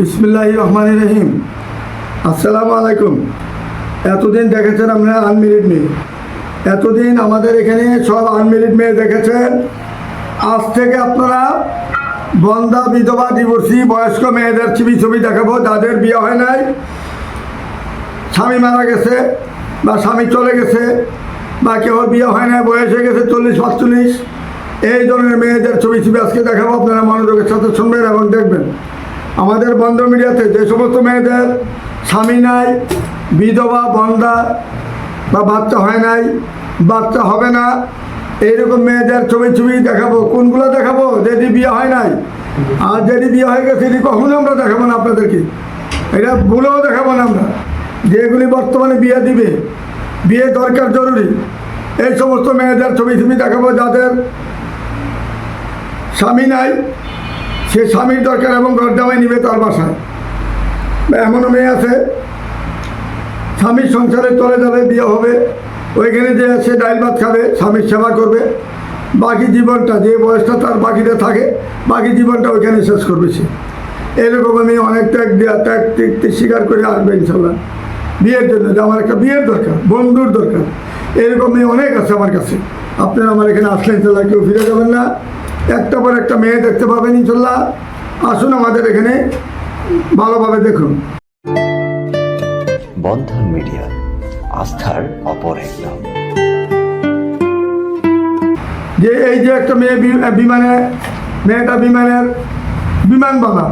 বিসমিল্লাহ রহমান রহিম। আসসালামু আলাইকুম। এতদিন দেখেছেন আপনারা আনমেরিড মেয়ে এতদিন আমাদের এখানে সব আনমেরিড মেয়ে দেখেছেন। আজ থেকে আপনারা বন্দা বিধবা ডিভোর্সি বয়স্ক মেয়েদের ছবি ছবি দেখাবো। যাদের বিয়ে হয় নাই, স্বামী মারা গেছে বা স্বামী চলে গেছে বা কেউ বিয়ে হয় না বয়স হয়ে গেছে চল্লিশ পাঁচচল্লিশ এই ধরনের মেয়েদের ছবি ছবি আজকে দেখাবো। আপনারা মনোযোগের সাথে শুনবেন এবং দেখবেন। আমাদের বন্ধ মিডিয়াতে যে সমস্ত মেয়েদের স্বামী নাই, বিধবা, বন্ধা বা বাচ্চা হয় নাই, বাচ্চা হবে না, এইরকম মেয়েদের ছবি ছবি দেখাবো। কোনগুলো দেখাবো? যেটি বিয়ে হয় নাই, আর যেটি বিয়ে হয়ে গেছে সেটি কখনো আমরা দেখাবো না আপনাদেরকে। এটা ভুলেও দেখাবো না আমরা। যেগুলি বর্তমানে বিয়ে দিবে, বিয়ে দরকার জরুরি, এই সমস্ত মেয়েদের ছবি ছবি দেখাবো যাদের স্বামী নাই সে স্বামীর দরকার এবং জামাই নিবে তার বাসায়। এমনও মেয়ে আছে, স্বামীর সংসারে চলে যাবে বিয়ে হবে, ওইখানে যে সে ডাইল ভাত খাবে, স্বামীর সেবা করবে, বাকি জীবনটা, যে বয়সটা তার বাকিতে থাকে, বাকি জীবনটা ওইখানে শেষ করবে সে। এরকম আমি অনেক ত্যাগ দেওয়া ত্যাগ স্বীকার করে আসবে ইনশাল্লাহ। বিয়ের জন্য, যে আমার একটা বিয়ের দরকার, বন্ধুর দরকার। এরকম মেয়ে অনেক আছে আমার কাছে। আপনারা আমার এখানে আসলে ইনশাল্লাহ কেউ ফিরে যাবেন না। একটা পর একটা মেয়ে দেখতে পাবেন ইনশাল্লাহ। আসুন আমাদের এখানে ভালোভাবে দেখুন। বন্ধন মিডিয়া আস্থার অপর এক নাম যে এই যে একটা মেয়ে বিমানে মেয়েটা বিমানের বিমানবালা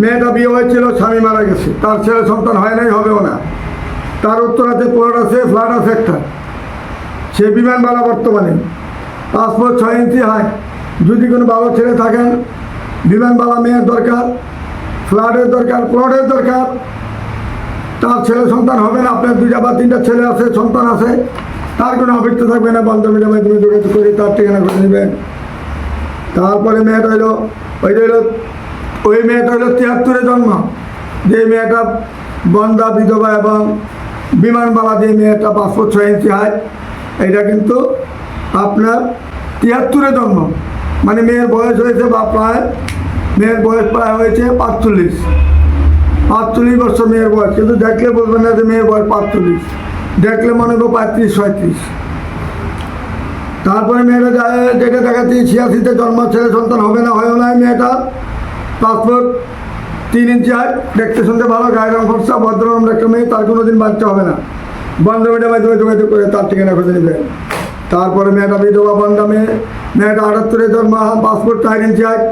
মেয়েটা বিয়ে হয়েছিল স্বামী মারা গেছে। তার ছেলে সন্তান হয় নাই হবেও না। তার উত্তরাতে প্লট আছে ফ্ল্যাট আছে একটা। সে বিমান বিমানবালা বর্তমানে। পাসপোর্ট ছয় ইঞ্চি হয় যদি কোনো ভালো ছেলে থাকেন বিমানবালা মেয়ের দরকার, ফ্ল্যাটের দরকার, প্লটের দরকার, তার ছেলে সন্তান হবে না, আপনার দুইটা বা তিনটা ছেলে আছে, সন্তান আছে, তার কোনো অভিজ্ঞতা থাকবে না বান্ধবীর মাধ্যমে যোগাযোগ করে তার ঠিকানা করে নেবেন। তারপরে মেয়েটা হইল, ওই হইল, ওই মেয়েটা হইল তিয়াত্তরে জন্ম। যে মেয়েটা বন্দা, বিধবা এবং বিমানবালা যে মেয়েটা পাসপোর্ট ছয় ইঞ্চি হয় এটা কিন্তু আপনার তিয়াত্তরে জন্ম। মানে মেয়ের বয়স হয়েছে বা প্রায়, মেয়ের বয়স প্রায় হয়েছে পাঁচচল্লিশ। পাঁচচল্লিশ বছর মেয়ের বয়স, কিন্তু দেখলে বলবেন না যে মেয়ের বয়স পাঁচচল্লিশ। দেখলে মনে করব পঁয়ত্রিশ, ছয়ত্রিশ। তারপরে মেয়েটা যেটা দেখাচ্ছি, ছিয়াশিতে জন্ম, ছেলে সন্তান হবে না, হয়েও নাই মেয়েটা। পাসপোর্ট তিন ইঞ্চি হাইট, দেখতে শুনতে ভালো, গায়ের রং ফর্সা ভদ্ররম একটা মেয়ে, তার কোনো দিন বাচ্চা হবে না। বন্ধ মেয়েটা মাধ্যমে যোগাযোগ করে তার ঠিকানা খুঁজে নেবে। তারপরে মেয়েটা বিধবা বন্ধা মেয়ে মেয়েটা আটাত্তরে জন্ম, passport inch height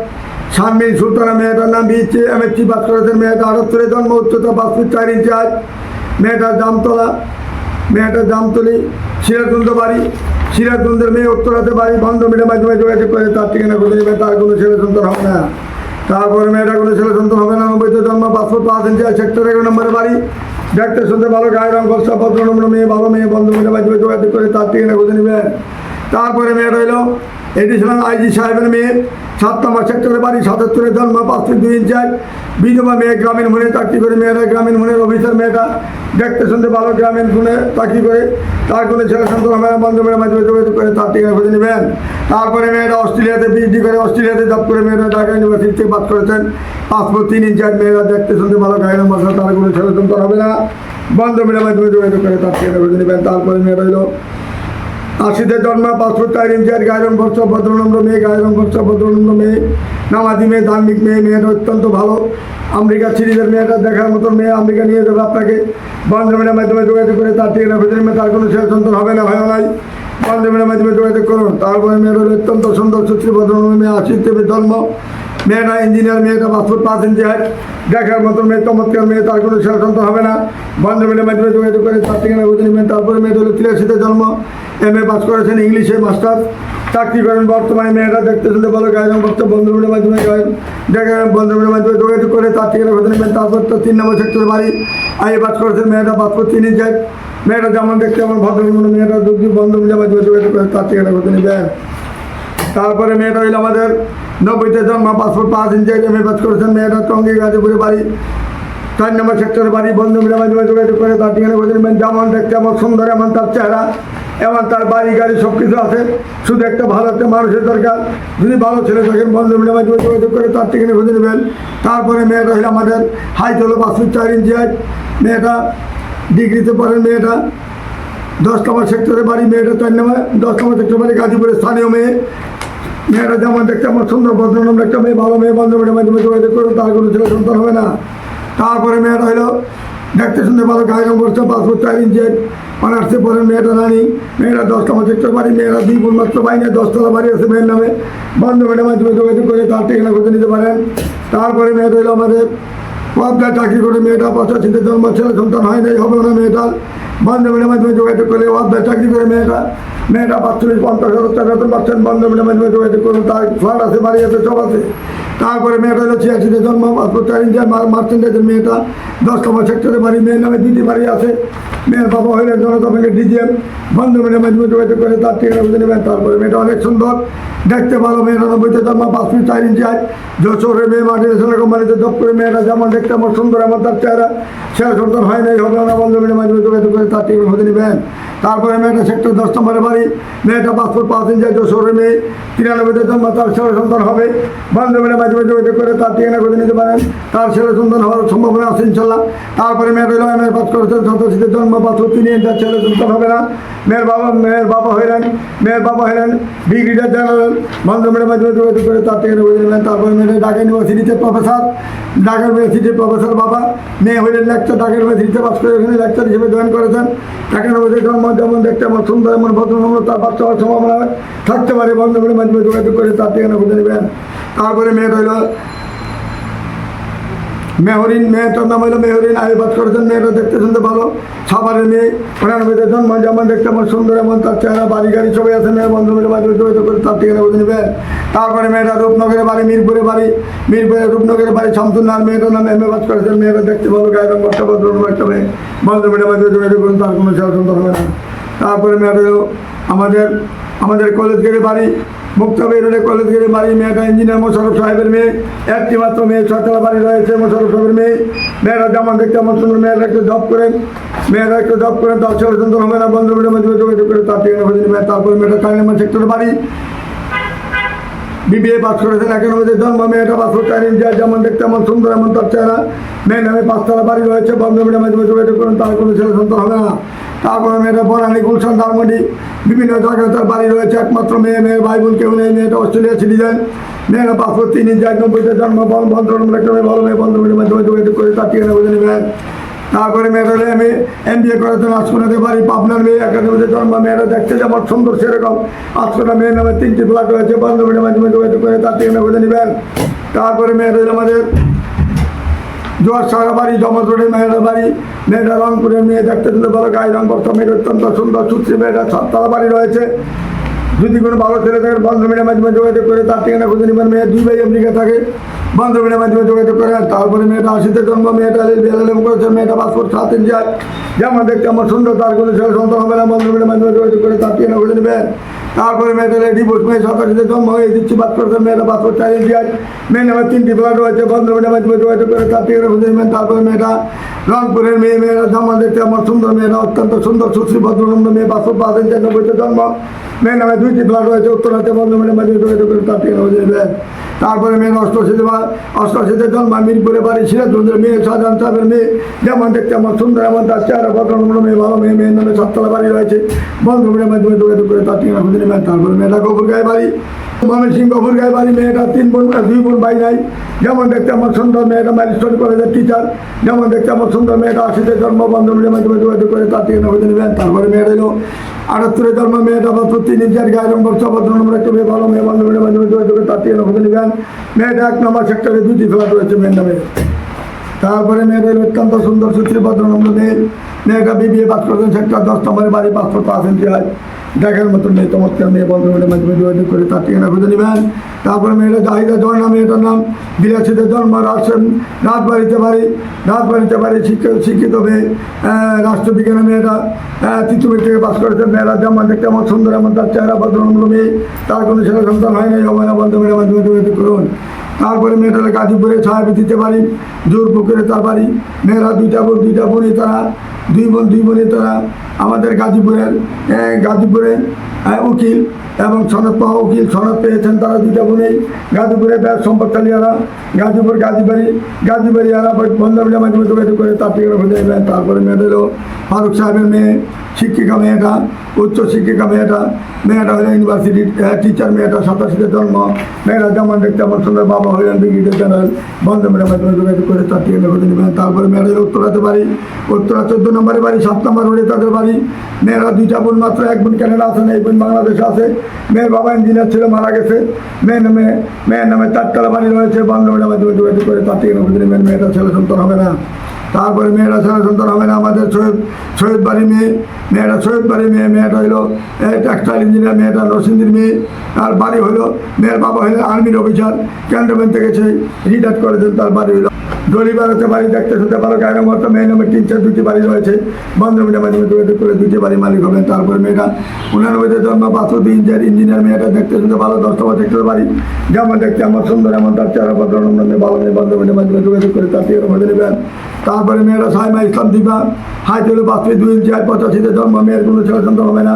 Sharmin Sultana মেয়েটার নাম বিয়েছে এমএসসি পাস করেছেন। মেয়েটা আটাত্তরে জন্ম, উচ্চতা পাসপোর্ট ইঞ্চি হাইট মেয়েটার জামতলা, মেয়েটার জামতলি সিরাজগঞ্জ বাড়ি সিরাজগঞ্জের মেয়ে উত্তরাতে বাড়ি, বন্ধ মেয়েটার মাধ্যমে যোগাযোগ করে, তার ঠিকানা খুঁজে নেবে। তার কোনো ছেলে সন্তান হবে না। তারপরে মেয়েটা কোনো ছেলে সন্তান হবে না। নব্বইতে জন্ম, পাসপোর্ট পাঁচ ইঞ্চি সেক্টর এগারো নম্বরে বাড়ি। দেখতে শুনতে ভালো, গায়ের রঙ বর্ষা ভদ্র নম্বর মেয়ে, ভালো মেয়ে, বন্ধ মেয়েটার মাধ্যমে যোগাযোগ করে, তার ঠিকানা খুঁজে নেবেন তারপরে মেয়েটা হইল এডিশনাল আইজি সাহেবের মেয়ে, সাত নম্বর সেক্টরে বাড়ি সাতাত্তরের জন্ম, পাঁচ ফিট দুই ইঞ্চার বিধবা মেয়ে গ্রামীণ মনে চাকরি করে, মেয়েরা গ্রামীণ মনের অফিসার, মেয়েটা দেখতে শুনতে ভালো গ্রামীণ গুণে চাকরি করে। তার কোনো ছেলে সন্তান বান্ধবের মাধ্যমে যোগাযোগ করে, তার ঠিকানা খুঁজে নেবেন। তারপরে মেয়েরা অস্ট্রেলিয়াতে পিএইচডি করে, অস্ট্রেলিয়াতে জব করে, মেয়েরা ঢাকা ইউনিভার্সিটি থেকে পাস করেছেন। পাসপোর্ট তিন ইঞ্চার মেয়েরা দেখতে শুনতে ভালো গায়ের মশলা তার কোনো ছেলে সন্তান হবে না। বান্ধবের মাধ্যমে যোগাযোগ করে, তার ঠিকানা খুঁজে নেবেন। তারপরে মেয়েরা হলো আশিতে জন্ম পাসপোর্ট চার ইঞ্চিয়ার গায়েরম খরচ ভদ্রনম্র মেয়ে গায়েরম খরচ ভদ্রনম্র মেয়ে, নামাজি মেয়ে, ধার্মিক মেয়ে, মেয়েটা অত্যন্ত ভালো। আমেরিকা সিরিজের মেয়েটা দেখার মতন মেয়ে আমেরিকা নিয়ে যাবে আপনাকে। বান্ধবীর মাধ্যমে যোগাযোগ করে তার ঠিকানা নেবে তার কোনো ছেলে হবে না হয় নাই। বান্ধবীর মাধ্যমে যোগাযোগ করুন। তারপরে মেয়ের অত্যন্ত সুন্দর, সুশ্রী, ভদ্রনম্র মেয়ে আশিতে জন্ম। মেয়েটা ইঞ্জিনিয়ার মেয়েটা পাসপোর্ট পাঁচ হাইট দেখার মতন মেয়ে, চমৎকার মেয়ে, তার কোনো ছেলে সন্তান হবে না। বান্ধবীর মাধ্যমে যোগাযোগ করে তার ঠিকানা নেবেন, তারপরে মেয়েটা হলো তিরাশিতে জন্ম। এম এ পাস করেছেন ইংলিশে মাস্টার চাকরি করেন বর্তমানে, মেয়েরা দেখতে শুনতে ভালো গায়ন বক্তা বন্ধুগুলোর মাধ্যমে গায়ন দেখা বন্ধুগুলোর মাধ্যমে যোগাযোগ করে তার ঠিকানা খুঁজে নেবেন তারপর তো তিন নম্বর সেক্টর বাড়ি। আই এ পাস করেছেন মেয়েটা পাসপোর্ট তিন যায়। মেয়েটা যেমন দেখতে আমার ভদ্রগুলো মেয়েটা দুটি বন্ধুগুলোর মাধ্যমে যোগাযোগ করে তার ঠিকানা খুঁজে নেবেন তারপরে মেয়েটা হইল আমাদের নব্বইতে জন্ম পাসপোর্ট পাঁচ ইঞ্চি এম এ পাস করেছেন মেয়েটা টঙ্গি, গাজীপুরে বাড়ি। চার নম্বর সেক্টরে বাড়ি বন্ধু মিলে মাধ্যমে যোগাযোগ করে তার ঠিকানা খুঁজে নেবেন যেমন দেখতে আমার সুন্দর, এমন তার চেহারা। এবং তার বাড়ি, গাড়ি সব কিছু আছে। শুধু একটা ভালো একটা মানুষের দরকার। যদি ভালো ছেলে থাকেন বন্ধু মিলে যোগাযোগ করে তার ঠিকানা খুঁজে নেবেন। তারপরে মেয়েটা হলো আমাদের হাইট হলো পাঁচ চার ইঞ্চি হাইট মেয়েটা ডিগ্রিতে পড়েন মেয়েটা দশ নম্বর সেক্টরে বাড়ি, মেয়েটা চার নম্বর দশ নম্বর সেক্টর বাড়ি গাজীপুরের স্থানীয় মেয়ে। মেয়েরা যেমন দেখতে আমার সুন্দর, ভদ্রনম্র একটা মেয়ে, ভালো মেয়ে বান্ধবের মাধ্যমে যোগাযোগ করুন তার কোনো ছেলে সন্তান হবে না। তারপরে মেয়েটা হলো দেখতে শুনতে ভালো গায়ে করছে পাসপোর্ট চার যে অনার্সে পরে মেয়েটা রানি, মেয়েরা দশটা মাস দেখতে বাড়ি, মেয়েরা দুই গুণ মাত্র না দশতলা বাড়ি আছে মেয়ের নামে। বান্ধবের মাধ্যমে যোগাযোগ করে তার ঠিকানা খুঁজে নিতে পারেন। তারপরে মেয়েটা হলো আমাদের পদ্মায় চাকরি করে মেয়েটা বাচ্চা চিন্তা জন্ম ছেলে সন্তান হয় নাই, হবে না মেয়েটার। বান্ধবের মাধ্যমে যোগাযোগ করে পদ্মায় চাকরি করে, মেয়েটা মেয়েটা পাঁচচল্লিশ পঞ্চাশ হাজার টাকা বেতন পাচ্ছেন, বান্ধবের মাধ্যমে যোগাযোগ করুন, তার ফ্ল্যাট আছে, বাড়ি আছে, সব আছে। তারপরে মেয়েটা হলো ছিয়াশিতে জন্ম চার ইঞ্চিয়ার মার্চেন্টাইজের মেয়েটা দশ নম্বর সেক্টরে বাড়ি, মেয়ের নামে দুটি বাড়ি আছে। মেয়ের বাবা হইলেন জনতা ব্যাংকের ডিজিএম, বান্ধবের মাধ্যমে যোগাযোগ করে, তার ঠিকানা বুঝে নেবেন। তারপরে মেয়েটা অনেক সুন্দর, দেখতে ভালো মেয়েরা নব্বইতে জন্ম পাঁচ ফিট চার ইঞ্চি আয় যশোরের মেয়ে ছেলে কোম্পানিতে জব করে মেয়েরা যেমন দেখতে আমার সুন্দর, আমার তার চেহারা সেরা সুন্দর হয় নাই, হবে না, বান্ধবের মাধ্যমে যোগাযোগ করে তার ঠিকানা খুঁজে নেবেন। তারপরে মেয়েটা সেক্টর দশ নম্বরের বাড়ি, মেয়েটা পাসপোর্ট ইঞ্চি আয় যশোরের মেয়ে তিরানব্বইতে জন্ম, তার ছেলে সন্তান হবে। বান্ধবের মাধ্যমে যোগাযোগ করে তার ঠিকানা খুঁজে নিতে পারেন। তার ছেলে সন্তান হওয়ার সম্ভাবনা আছে, ইনশাল্লাহ। তারপরে মেয়েটা হলো এম এ পাস করেছেন জন্ম পাসপোর্ট তিনি তার ছেলে সন্তান হবে না। মেয়ের বাবা মেয়ের বাবা হইলেন, মেয়ের বাবা হইলেন ডিগ্রিটা জেনারেল। বান্ধবের মাঝে যোগাযোগ করে তার ঠিকানা খুঁজে নেবেন তারপরে মেয়েটা ঢাকা ইউনিভার্সিটিতে প্রফেসর, ঢাকা ইউনিভার্সিটির প্রফেসর বাবা। মেয়ে হইলেন লেকচার ঢাকা ইউনিভার্সিটিতে পাস করে এখানে লেকচার হিসেবে জয়েন করেছেন। ঢাকা ইউনিভার্সিটি জন্ম যেমন দেখতে আমার সুন্দর এমন ভদ্রসম্মত তার বাচ্চা হওয়ার সম্ভাবনা থাকতে পারে করে মাঝে যোগাযোগ করে, তার ঠিকানা খুঁজে নেবেন। তারপরে মেয়ে হইল মেহরিন মেয়েটার নাম হলো মেহরিন আয়ুবাদ করেছেন মেয়েটা দেখতে শুনতে ভালো। সাভারের মেয়ে, ওনার মেয়েদের জন্ম যেমন দেখতে আমার সুন্দর, এমন তার চেহারা, বাড়ি গাড়ি সবাই আছে, মেয়ে বন্ধু মিলে মাঝে যোগাযোগ করে তার ঠিকানা বুঝে নেবেন। তারপরে মেয়েটা রূপনগরের বাড়ি মিরপুরে বাড়ি। মিরপুরে রূপনগরের বাড়ি শামসুন্নার মেয়েটার নাম এম বাস করেছেন মেয়েটা দেখতে ভালো গায়ে রঙ বস্তা ভদ্র একটা মেয়ে। বন্ধু মিলে মাঝে যোগাযোগ করুন তার কোনো সুন্দর হবে না। তারপরে মেয়েটা আমাদের আমাদের কলেজ গেড়ে বাড়ি। মুক্তাবের কলেজ গেড়ে বাড়ি মেয়েটা ইঞ্জিনিয়ার মোশারফ সাহেবের মেয়ে, একটি মাত্র মেয়ে ছতলা বাড়ি রয়েছে মোশারফ সাহেবের মেয়ে। মেয়েরা যেমন দেখতে আমার সুন্দর, মেয়েরা একটু জব করেন, মেয়েরা একটু জব করেন, তার ছেলে সুন্দর হবে না বন্ধু মিলে মধ্যে যোগাযোগ করে তার ঠিকানা খুঁজে নেবেন। তারপরে মেয়েটা চার নম্বর সেক্টর বাড়ি। বিবিএ পাস করেছেন একের মধ্যে জন্ম, মেয়েটা পাসপোর্ট চার ইঞ্চি আর যেমন দেখতে এমন সুন্দর, এমন তার চেহারা। মেয়ে নামে পাঁচতলা বাড়ি রয়েছে বন্ধু মিলে মাধ্যমে যোগাযোগ করুন, তার কোনো ছেলে সন্তান হবে না। তারপরে মেয়েটা বনানি গুলশান ধারমন্ডি বিভিন্ন জায়গায় তার বাড়ি রয়েছে একমাত্র মেয়ে মেয়ের ভাই বোন কেউ নেই মেয়েটা অস্ট্রেলিয়া সিটিজেন মেয়েরা পাসপোর্ট তিন ইঞ্চি এক নব্বইতে জন্ম বন্ধু একটা মেয়ে ভালো মেয়ে বন্ধু মিলে মাধ্যমে যোগাযোগ করে তার ঠিকানা বুঝে নেবেন তারপরে মেয়েটা আমি এম বি এ করেছেন আজকোনাতে বাড়ি পাবনার মেয়ে একাডেমিতে জন্ম মেয়েরা দেখতে যেমন সুন্দর সেরকম আজকোনা মেয়ের নামে তিনটি ফ্ল্যাট রয়েছে বান্ধবীর মাধ্যমে যোগাযোগ করে তার ঠিকানা বুঝে নেবেন তারপরে হলো আমাদের জোয়ার সারা বাড়ি, জমা রোডের মেয়েরা বাড়ি মেয়েটা রংপুরের মেয়ে দেখতে দিলে ভালো গায়ে রং করতো মেয়ের অত্যন্ত সুন্দর সুশ্রী মেয়েটা সাততলা বাড়ি রয়েছে। যদি কোনো ভালো ছেলে থাকে বান্ধবীর মাধ্যমে যোগাযোগ করে, তার ঠিকানা খুঁজে নেবেন, মেয়ে দুই ভাই আমেরিকা থাকে। বান্ধবীর মাধ্যমে যোগাযোগ করে তারপরে মেয়েটা আশিতে জন্ম, মেয়েটা বিএলএম করেছে, মেয়েটা পাসপোর্ট সাত ইঞ্চি যেমন দেখতে আমার সুন্দর, তার কোনো ছেলে সন্তান হবে না বান্ধবীর মাধ্যমে যোগাযোগ করে, তার ঠিকানা খুঁজে নেবেন। তারপরে মেয়েটা ডিভোর্স মেয়ে সাতাশিতে জন্ম হয়ে দিচ্ছি, বাস করতে মেয়েটা পাসপোর্ট চার ইঞ্চি যায় মেয়ে নামে তিনটি ফ্ল্যাট রয়েছে বান্ধবীর মাধ্যমে যোগাযোগ করে তার নেবেন। তারপরে মেয়েটা রংপুরের মেয়ে, মেয়েরা জন্ম দেখতে আমার সুন্দর মেয়েরা, অত্যন্ত সুন্দর, সুশ্রী, ভদ্রনন্দ মেয়ে বাস পাঁচ ইঞ্চি নব্বইতে জন্ম। মেয়ে নামে দুইটি ফ্ল্যাট রয়েছে, উত্তরাতে মাঝে যোগাযোগ করে তার নেবেন। তারপরে মেয়ের অষ্টশীতে অষ্টশীতে জন্ম মিরপুরে বাড়ি সিরাজগঞ্জের মেয়ে শাহজাহান সাহেবের মেয়ে, যেমন দেখতে আমার সুন্দর, এমন তার চেহারা ভদ্রনম্র মেয়ে ভালো মেয়ে, মেয়ের নামে সাততলা বাড়ি রয়েছে। বন্ধুমের মাধ্যমে যোগাযোগ করে তার ঠিকানা খুঁজে নেবেন। তারপরে মেয়েটা গোপুর গায়ে বাড়ি। ময়মন সিং গোপুর গায়ে বাড়ি, মেয়েটা তিন বোন দুই বোন ভাই নাই। যেমন দেখতে আমার সুন্দর, মেয়েটা ম্যাজিস্ট্রেট কলেজের টিচার যেমন দেখতে আমার সুন্দর, মেয়েটা আশিতে জন্ম বন্ধুমের মাধ্যমে যোগাযোগ করে তার ঠিকানা খুঁজে নেবেন। তারপরে মেয়েটা এলো আটাত্তরে জন্ম মেয়েটা বা প্রতি নিজের গায়ে নম্বর ভদ্র নম্বর মেয়ে ভালো, মেয়ে বান্ধবী বান্ধবী নেবেন। মেয়েটা এক নম্বর সেক্টরে দুটি ফ্ল্যাট রয়েছে মেয়ের নামে। তারপরে মেয়েদের অত্যন্ত সুন্দর সুশ্রী ভদ্রনম্র মেয়ে মেয়েটা বিবিএ পাস করেছেন সেক্টর দশ নম্বরের বাড়ি, পাসপোর্ট পাস হয়। দেখার মতন মেয়ে চমৎকার মেয়ে বন্ধুদের মাধ্যমে যোগাযোগ করে তার ঠিকানা খুঁজে নেবেন। তারপরে মেয়েটা জাহিদা ঝর্ণা মেয়েটার নাম বিলাসীতে জন্ম রাষ্ট্র রাজবাড়িতে বাড়ি রাজবাড়িতে বাড়ি শিক্ষিত শিক্ষিত আহ, রাষ্ট্রবিজ্ঞানের মেয়েটা তৃতীয় থেকে পাস করেছে মেয়েরা যেমন দেখতে আমার সুন্দর এমন তার চেহারা ভদ্রনম্র মেয়ে তার কোনো ছেলে সন্তান হয় নাই হবে না বন্ধুদের মাধ্যমে যোগাযোগ করুন। তারপরে মেয়েটা হলো গাজীপুরে ছায়াবি দিতে পারি, জোর পুকুরে তার বাড়ি। মেয়েরা দুইটা বোন, দুইটা বোনই তারা, দুই বোন, দুই বোনই তারা আমাদের গাজীপুরের গাজীপুরে উকিল এবং সনদ পাওয়া উকিল, সনদ পেয়েছেন তারা দুইটা বোনেই গাজীপুরে ব্যাস সম্পদশালীরা গাজীপুর গাজীবাড়ি, গাজীবাড়িয়ারা বন্ধমিলা মাধ্যমে যোগাযোগ করে তার থেকে তারপরে মেয়েদেরও ফারুক সাহেবের মেয়ে শিক্ষিকা মেয়েটা, উচ্চ শিক্ষিকা মেয়েটা মেয়েটা হলো ইউনিভার্সিটির টিচার মেয়েটা, সাতাশিতে জন্ম, মেয়েরা যেমন দেখতে আমার সুন্দর, বাবা হলেন ব্রিগেডিয়ার জেনারেল বন্ধমিলা মাধ্যমে যোগাযোগ করে তার থেকে খুঁজে নেবেন। তারপরে হলো উত্তরাতে বাড়ি, উত্তরা চোদ্দ নম্বরে বাড়ি, সাত নম্বর রোডে তাদের বাড়ি। মেয়েরা দুইটা বোন মাত্র, এক বোন ক্যানাডা আছে না এই বোন বাংলাদেশে আছে। মেয়ের বাবা ইঞ্জিনিয়ার ছিল, মারা গেছে। মেয়ের নামে মেয়ের নামে চারতলা বাড়ি রয়েছে বন্ধমিলা মাধ্যমে যোগাযোগ করে তার থেকে খুঁজে নেবেন। মেয়েটা ছেলে সন্তান হবে না। তারপরে মেয়েরা ছেলে সন্তান হবে না, আমাদের সৈয়দ সৈয়দ বাড়ি মেয়ে, মেয়েটা সৈয়দ বাড়ি মেয়ে, মেয়েটা হইল টেক্সটাইল ইঞ্জিনিয়ার মেয়েটা নরসিংদীর মেয়ে, আর বাড়ি হইল, মেয়ের বাবা হইল আর্মির অফিসার ক্যান্টনমেন্ট থেকে সেই রিটায়ার করেছেন তার বাড়ি হইল দলিবারতে বাড়ি দেখতে শুনতে পারো গায়ের মতো মেয়ে নামে তিন চার দুটি বাড়ি রয়েছে। বন্ধমিলের মাধ্যমে যোগাযোগ করে দুটি বাড়ি মালিক হবেন তারপরে মেয়েটা উনানব্বইতে জন্ম পাঁচশো ইঞ্জিনিয়ার ইঞ্জিনিয়ার মেয়েটা দেখতে শুনতে ভালো, দশটা বছর দেখতে বাড়ি। যেমন দেখতে আমার সুন্দর, এমন তার চেহারা পত্র নম্বর ভালো যোগাযোগ করে তার নেবেন তারপরে মেয়েরা সাইমা ইসলাম দিবা। হাই তুলে পাঁচটি দুই ইঞ্চি, হাই পঁচাশিতে জন্ম, মেয়ের কোনো ছেলে সন্তান হবে না।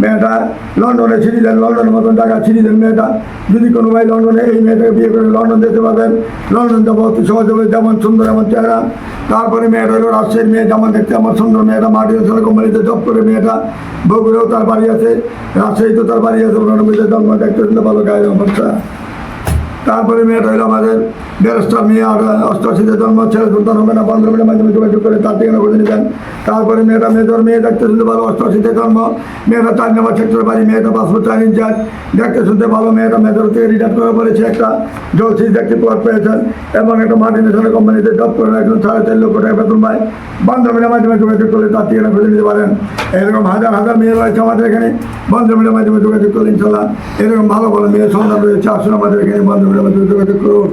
মেয়েটা লন্ডনে ছিঁড়ি দেন, লন্ডনের মতন টাকা ছিঁড়ি দেন মেয়েটা। যদি কোনো ভাই লন্ডনে এই মেয়েটাকে বিয়ে করে লন্ডন যেতে পারবেন, লন্ডন যাব, অতি সহজ হবে, যেমন সুন্দর, এমন চেহারা। তারপরে মেয়েটা রাজশাহীর মেয়ে, যেমন দেখতে আমার সুন্দর মেয়েটা মার্টিনেশনাল কোম্পানিতে জব করে মেয়েটা। বগুড়েও তার বাড়ি আছে, রাজশাহীতেও তার বাড়ি আছে উনানব্বইতে জন্ম, দেখতে ভালো গায়ে অবস্থা তারপরে মেয়েটা হলো আমাদের ব্যারিস্টার, মেয়ে অষ্টআশিতে জন্ম, ছেলে সন্তান হবে না বন্ধুমের মাধ্যমে যোগাযোগ করে তার থেকে করে নিবেন তারপরে মেয়েটা মেজর, মেয়ে দেখতে শুনতে ভালো অষ্টআশিতে জন্ম। মেয়েটা চার নম্বর সেক্টর বাড়ি, মেয়েটা পাসপোর্ট চার ইঞ্চার্জ দেখতে শুনতে ভালো, মেয়েটা মেজর থেকে রিটায়ার করে পড়েছে একটা জলসি দেখতে পদ পেয়েছেন এবং একটা মাল্টিনেশনাল কোম্পানিতে জব করে একজন সাড়ে চার লক্ষ টাকা বেতন পায়। বন্ধুমের মাধ্যমে যোগাযোগ করলে তার থেকে খুঁজে নিতে পারেন। এরকম হাজার হাজার মেয়ে রয়েছে আমাদের এখানে। বন্ধুমের মাধ্যমে যোগাযোগ করলে ইনশাল্লাহ এরকম ভালো ভালো মেয়ের সন্ধান রয়েছে। আসুন আমাদের এখানে মাধ্যমে যোগাযোগ করুন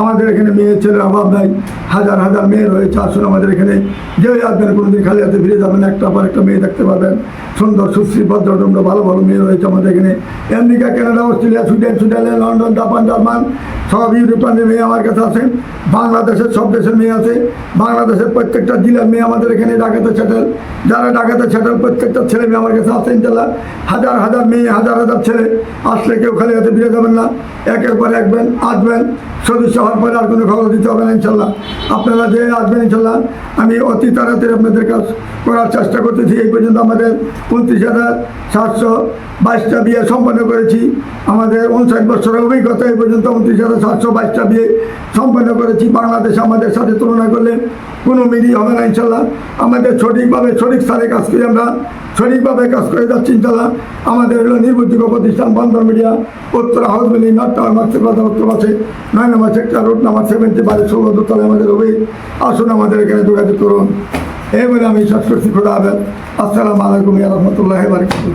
আমাদের এখানে মেয়ের ছেলের অভাব নাই। হাজার হাজার মেয়ে রয়েছে আসুন আমাদের এখানে। যে আসবেন কোনোদিন খালি হাতে ফিরে যাবেন, একটা পর একটা মেয়ে দেখতে পাবেন। সুন্দর, সুশ্রী ভদ্রদণ্ড ভালো ভালো মেয়ে রয়েছে আমাদের এখানে। America Canada Australia Sweden Switzerland London Japan German সব ইউরোপিয়ানের মেয়ে আমার কাছে আছে, বাংলাদেশের সব দেশের মেয়ে আছে, বাংলাদেশের প্রত্যেকটা জেলার মেয়ে আমাদের এখানে ঢাকাতে সেটেল যারা ঢাকাতে সেটেল প্রত্যেকটা ছেলে মেয়ে আমার কাছে আছে ইনশাল্লাহ। হাজার হাজার মেয়ে, হাজার হাজার ছেলে আসলে কেউ খালি হাতে ফিরে যাবেন না। একের পর একবেন আসবেন, সদস্য হওয়ার পরে আর কোনো খবর দিতে হবে না ইনশাল্লাহ। আপনারা যে আসবেন ইনশাল্লাহ, আমি অতি তাড়াতাড়ি আপনাদের কাজ করার চেষ্টা করতেছি। এই পর্যন্ত আমাদের উনত্রিশ হাজার সাতশো বাইশটা বিয়ে সম্পন্ন করেছি। আমাদের উনষাট বছরের অভিজ্ঞতা এই পর্যন্ত উনত্রিশ হাজার সাতশো বাইশটা বিয়ে সম্পন্ন করেছি। বাংলাদেশ আমাদের সাথে তুলনা করলে কোনো মিলিয়ে হবে না ইনশাল্লাহ। আমাদের সঠিকভাবে, সঠিক স্থানে কাজ করি আমরা সঠিকভাবে কাজ করে যাচ্ছি ইনশাল্লাহ। আমাদের হলো নির্ভরযোগ্য প্রতিষ্ঠান বন্দর মিডিয়া, উত্তর হাউস মিলি নর্থ টাওয়ার কথা উত্তর আছে। নয় নম্বর সেক্টর রোড নাম্বার সেভেন্টি বাড়ি ষোলো দোতলে আমাদের হবে আসুন আমাদের এখানে যোগাযোগ করুন। এই বলে আমি শেষ করছি। খোদা হাফেজ। আসসালামু আলাইকুম রহমতুল্লাহ বারকাতুহ।